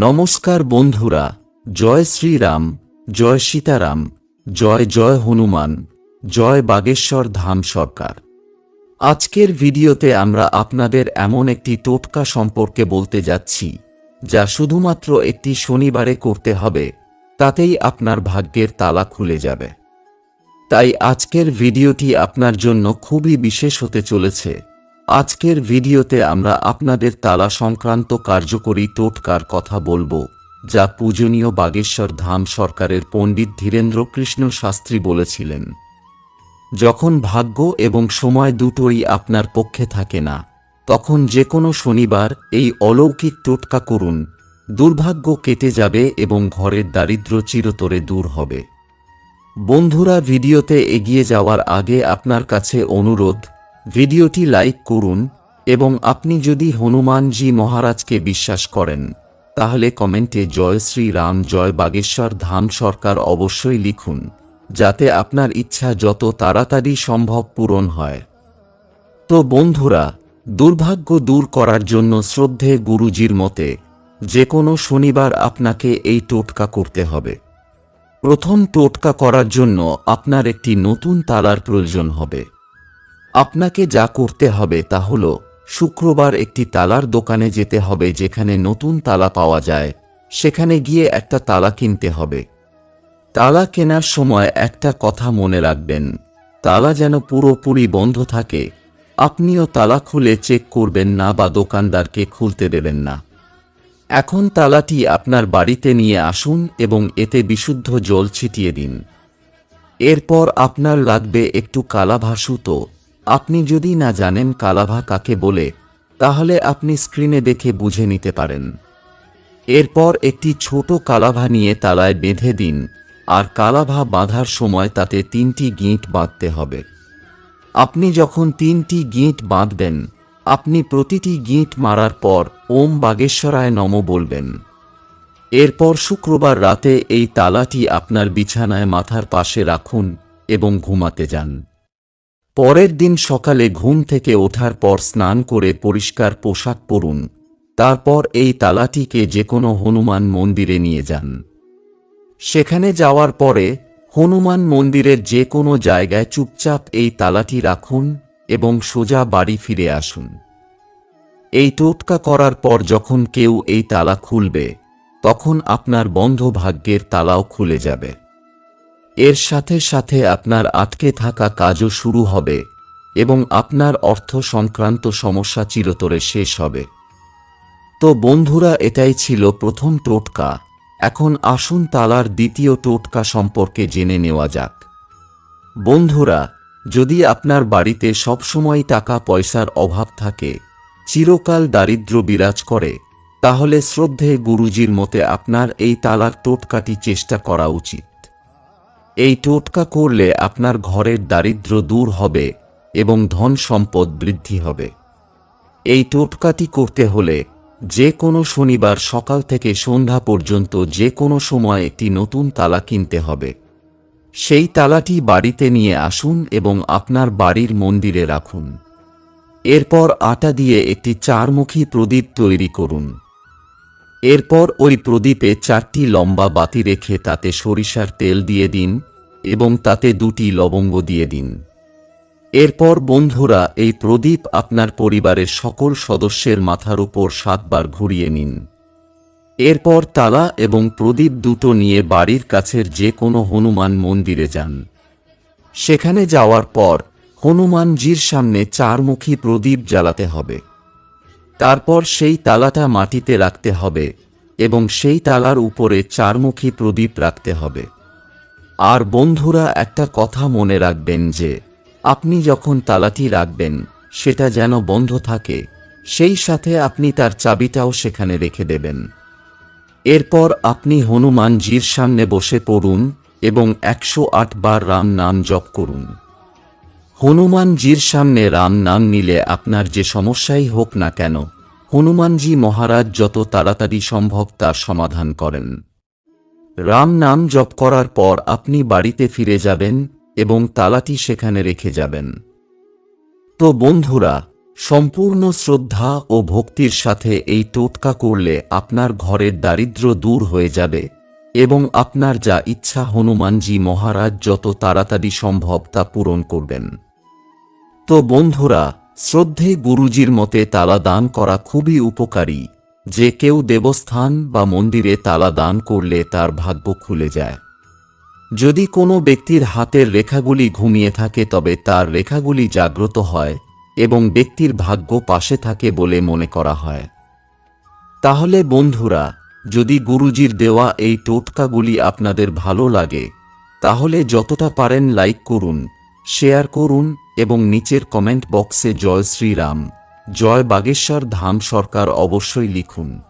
নমস্কার বন্ধুরা, জয় শ্রীরাম, জয় সীতারাম, জয় জয় হনুমান, জয় বাগেশ্বর ধাম সরকার। আজকের ভিডিওতে আমরা আপনাদের এমন একটি টোটকা সম্পর্কে বলতে যাচ্ছি, যা শুধুমাত্র একটি শনিবারে করতে হবে, তাতেই আপনার ভাগ্যের তালা খুলে যাবে। তাই আজকের ভিডিওটি আপনার জন্য খুবই বিশেষ হতে চলেছে। আজকের ভিডিওতে আমরা আপনাদের তালা সংক্রান্ত কার্যকরী টোটকার কথা বলব, যা পূজনীয় বাগেশ্বর ধাম সরকারের পণ্ডিত ধীরেন্দ্র কৃষ্ণ শাস্ত্রী বলেছিলেন। যখন ভাগ্য এবং সময় দুটোই আপনার পক্ষে থাকে না, তখন যে কোনো শনিবার এই অলৌকিক টোটকা করুন, দুর্ভাগ্য কেটে যাবে এবং ঘরের দারিদ্র্য চিরতরে দূর হবে। বন্ধুরা, ভিডিওতে এগিয়ে যাওয়ার আগে আপনার কাছে অনুরোধ ভিডিওটি লাইক করুন এবং আপনি যদি হনুমানজি মহারাজকে বিশ্বাস করেন, তাহলে কমেন্টে জয় শ্রী রাম, জয় বাগেশ্বর ধাম সরকার অবশ্যই লিখুন, যাতে আপনার ইচ্ছা যত তাড়াতাড়ি সম্ভব পূরণ হয়। তো বন্ধুরা, দুর্ভাগ্য দূর করার জন্য শ্রদ্ধে গুরুজির মতে যে কোনো শনিবার আপনাকে এই টোটকা করতে হবে। প্রথম টোটকা করার জন্য আপনার একটি নতুন তালার প্রয়োজন হবে। আপনাকে যা করতে হবে তা হল, শুক্রবার একটি তালার দোকানে যেতে হবে যেখানে নতুন তালা পাওয়া যায়। সেখানে গিয়ে একটা তালা কিনতে হবে। তালা কেনার সময় একটা কথা মনে রাখবেন। তালা যেন পুরোপুরি বন্ধ থাকে। আপনিও তালা খুলে চেক করবেন না বা দোকানদারকে খুলতে দেবেন না। এখন তালাটি আপনার বাড়িতে নিয়ে আসুন এবং এতে বিশুদ্ধ জল ছিটিয়ে দিন। এরপর আপনার লাগবে একটু কালাভা সুতো আপনি যদি না জানেন কালাভা কাকে বলে, তাহলে আপনি স্ক্রিনে দেখে বুঝে নিতে পারেন। এরপর একটি ছোট কালাভা নিয়ে তালায় বেঁধে দিন, আর কালাভা বাঁধার সময় তাতে তিনটি গিঁট বাঁধতে হবে। আপনি যখন তিনটি গিঁট বাঁধবেন, আপনি প্রতিটি গিঁট মারার পর ওম বাগেশ্বরায় নম বলবেন। এরপর শুক্রবার রাতে এই তালাটি আপনার বিছানায় মাথার পাশে রাখুন এবং ঘুমাতে যান। পরের দিন সকালে ঘুম থেকে ওঠার পর স্নান করে পরিষ্কার পোশাক পরুন। তারপর এই তালাটিকে যে কোনো হনুমান মন্দিরে নিয়ে যান। সেখানে যাওয়ার পরে হনুমান মন্দিরের যে কোনো জায়গায় চুপচাপ এই তালাটি রাখুন এবং সোজা বাড়ি ফিরে আসুন। এই টোটকা করার পর যখন কেউ এই তালা খুলবে, তখন আপনার বন্ধ ভাগ্যের তালাও খুলে যাবে। এর সাথে সাথে আপনার আটকে থাকা কাজও শুরু হবে এবং আপনার অর্থ সংক্রান্ত সমস্যা চিরতরে শেষ হবে। তো বন্ধুরা, এটাই ছিল প্রথম টোটকা। এখন আসুন তালার দ্বিতীয় টোটকা সম্পর্কে জেনে নেওয়া যাক। বন্ধুরা, যদি আপনার বাড়িতে সবসময় টাকা পয়সার অভাব থাকে, চিরকাল দারিদ্র বিরাজ করে, তাহলে শ্রদ্ধে গুরুজির মতে আপনার এই তালার টোটকাটি চেষ্টা করা উচিত। এই টোটকা করলে আপনার ঘরের দারিদ্র দূর হবে এবং ধন সম্পদ বৃদ্ধি হবে। এই টোটকাটি করতে হলে যে কোনো শনিবার সকাল থেকে সন্ধ্যা পর্যন্ত যে কোনো সময় একটি নতুন তালা কিনতে হবে। সেই তালাটি বাড়িতে নিয়ে আসুন এবং আপনার বাড়ির মন্দিরে রাখুন। এরপর আটা দিয়ে একটি চারমুখী প্রদীপ তৈরি করুন। এরপর ওই প্রদীপে চারটি লম্বা বাতি রেখে তাতে সরিষার তেল দিয়ে দিন এবং তাতে দুটি লবঙ্গ দিয়ে দিন। এরপর, বন্ধুরা, এই প্রদীপ আপনার পরিবারের সকল সদস্যের মাথার উপর সাতবার ঘুরিয়ে নিন। এরপর তালা এবং প্রদীপ দুটো নিয়ে বাড়ির কাছের যে কোনো হনুমান মন্দিরে যান। সেখানে যাওয়ার পর, হনুমানজির সামনে চারমুখী প্রদীপ জ্বালাতে হবে। তারপর সেই তালাটা মাটিতে রাখতে হবে এবং সেই তালার উপরে চারমুখী প্রদীপ রাখতে হবে। আর বন্ধুরা, একটা কথা মনে রাখবেন যে, আপনি যখন তালাটি রাখবেন, সেটা যেন বন্ধ থাকে, সেই সাথে আপনি তার চাবিটাও সেখানে রেখে দেবেন। এরপর আপনি হনুমানজির সামনে বসে পড়ুন এবং একশো আট বার রাম নাম জপ করুন। হনুমানজির সামনে রাম নাম নিলে আপনার যে সমস্যাই হোক না কেন, হনুমানজি মহারাজ যত তাড়াতাড়ি সম্ভব তার সমাধান করেন। রাম নাম জপ করার পর আপনি বাড়িতে ফিরে যাবেন এবং তালাটি সেখানে রেখে যাবেন। তো বন্ধুরা, সম্পূর্ণ শ্রদ্ধা ও ভক্তির সাথে এই টোটকা করলে আপনার ঘরের দারিদ্র্য দূর হয়ে যাবে এবং আপনার যা ইচ্ছা হনুমানজি মহারাজ যত তাড়াতাড়ি সম্ভব তা পূরণ করবেন। তো বন্ধুরা শ্রদ্ধে গুরুজির মতে তালা দান করা খুবই উপকারী। যে কেউ দেবস্থান বা মন্দিরে তালা দান করলে তার ভাগ্য খুলে যায়। যদি কোনো ব্যক্তির হাতের রেখাগুলি ঘুমিয়ে থাকে তবে তার রেখাগুলি জাগ্রত হয় এবং ব্যক্তির ভাগ্য পাশে থাকে বলে মনে করা হয়। তাহলে বন্ধুরা, যদি গুরুজির দেওয়া এই টোটকাগুলি আপনাদের ভালো লাগে, তাহলে যতটা পারেন লাইক করুন, শেয়ার করুন এবং নিচের কমেন্ট বক্সে জয় শ্রীরাম। জয় বাগেশ্বর ধাম সরকার অবশ্যই লিখুন।